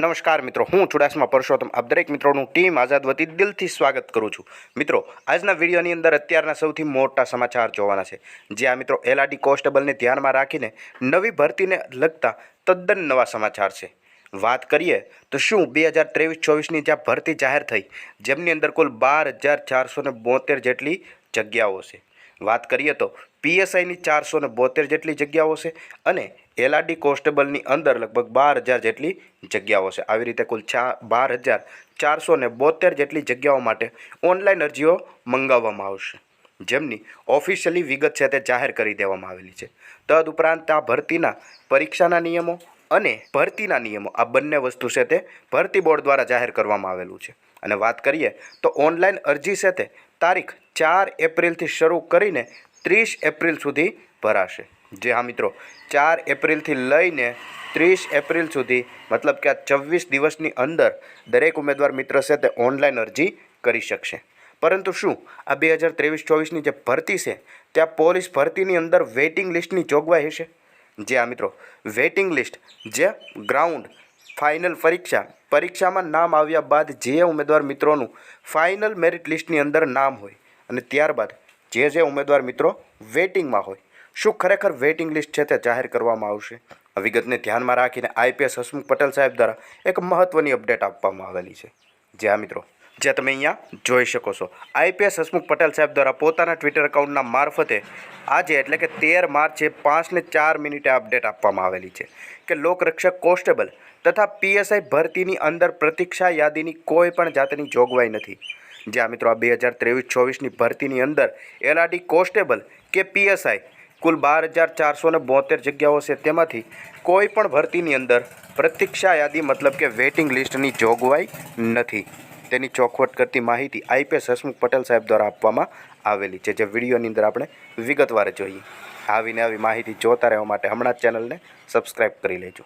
નમસ્કાર મિત્રો, હું ચુડાસમા પરસોત્તમ. આપ દરેક મિત્રોનું ટીમ આઝાદ વતી દિલથી સ્વાગત કરું છું. મિત્રો, આજના વિડીયોની અંદર અત્યારના સૌથી મોટા સમાચાર જોવાના છે. જે આ મિત્રો એલઆરડી કોન્સ્ટેબલને ધ્યાનમાં રાખીને નવી ભરતીને લગતા તદ્દન નવા સમાચાર છે. વાત કરીએ તો શું બે હજાર ત્રેવીસ ચોવીસની જ્યાં ભરતી જાહેર થઈ, જેમની અંદર કુલ બાર હજાર ચારસો ને બોતેર જેટલી જગ્યાઓ છે. વાત કરીએ તો પીએસઆઈની ચારસો ને બોતેર જેટલી જગ્યાઓ છે અને એલઆરડી કોન્સ્ટેબલની અંદર લગભગ બાર હજાર જેટલી જગ્યાઓ છે. આવી રીતે કુલ ચા બાર હજાર ચારસો ને બોતેર જેટલી જગ્યાઓ માટે ઓનલાઈન અરજીઓ મંગાવવામાં આવશે. જેમની ઓફિશિયલી વિગત છે તે જાહેર કરી દેવામાં આવેલી છે. તદ ઉપરાંત આ ભરતીના પરીક્ષાના નિયમો અને ભરતીના નિયમો આ બંને વસ્તુ છે તે ભરતી બોર્ડ દ્વારા જાહેર કરવામાં આવેલું છે. અને વાત કરીએ તો ઓનલાઈન અરજી છે તે તારીખ ચાર એપ્રિલથી શરૂ કરીને ત્રીસ એપ્રિલ સુધી ભરાશે. જે હા મિત્રો, ચાર એપ્રિલથી લઈને ત્રીસ એપ્રિલ સુધી, મતલબ કે આ છવ્વીસ દિવસની અંદર દરેક ઉમેદવાર મિત્ર છે તે ઓનલાઈન અરજી કરી શકશે. પરંતુ શું આ બે હજાર ત્રેવીસ ચોવીસની જે ભરતી છે, ત્યાં પોલીસ ભરતીની અંદર વેઇટિંગ લિસ્ટની જોગવાઈ હશે? જે આ મિત્રો, વેઇટિંગ લિસ્ટ, જે ગ્રાઉન્ડ ફાઇનલ પરીક્ષા. પરીક્ષામાં નામ આવ્યા બાદ જે ઉમેદવાર મિત્રોનું ફાઇનલ મેરિટ લિસ્ટની અંદર નામ હોય અને ત્યારબાદ જે જે ઉમેદવાર મિત્રો વેટિંગમાં હોય, શું ખરેખર વેટિંગ લિસ્ટ છે તે જાહેર કરવામાં આવશે? આ વિગતને ધ્યાનમાં રાખીને આઈપીએસ હસમુખ પટેલ સાહેબ દ્વારા એક મહત્ત્વની અપડેટ આપવામાં આવેલી છે. જે આ મિત્રો. જે તમે અહીંયા જોઈ શકો છો. આઈપીએસ હસમુખ પટેલ સાહેબ દ્વારા પોતાના ટ્વિટર એકાઉન્ટના મારફતે આજે એટલે કે તેર માર્ચે પાંચને ચાર મિનિટે અપડેટ આપવામાં આવેલી છે કે લોકરક્ષક કોન્સ્ટેબલ તથા પીએસઆઈ ભરતીની અંદર પ્રતીક્ષા યાદીની કોઈ પણ જાતની જોગવાઈ નથી. જ્યાં મિત્રો આ બે હજાર ત્રેવીસ ચોવીસની ભરતીની અંદર એલઆરડી કોન્સ્ટેબલ કે પીએસઆઈ કુલ બાર હજાર ચારસો ને બોતેર જગ્યાઓ છે તેમાંથી કોઈ પણ ભરતીની અંદર પ્રતીક્ષા યાદી મતલબ કે વેઇટિંગ લિસ્ટની જોગવાઈ નથી. તેની ચોખવટ કરતી માહિતી આઈપીએસ હસમુખ પટેલ સાહેબ દ્વારા આપવામાં આવેલી છે, જે વિડીયોની અંદર આપણે વિગતવાર જોઈએ. આવીને આવી માહિતી જોતા રહેવા માટે હમણાં જ ચેનલને સબસ્ક્રાઈબ કરી લેજો.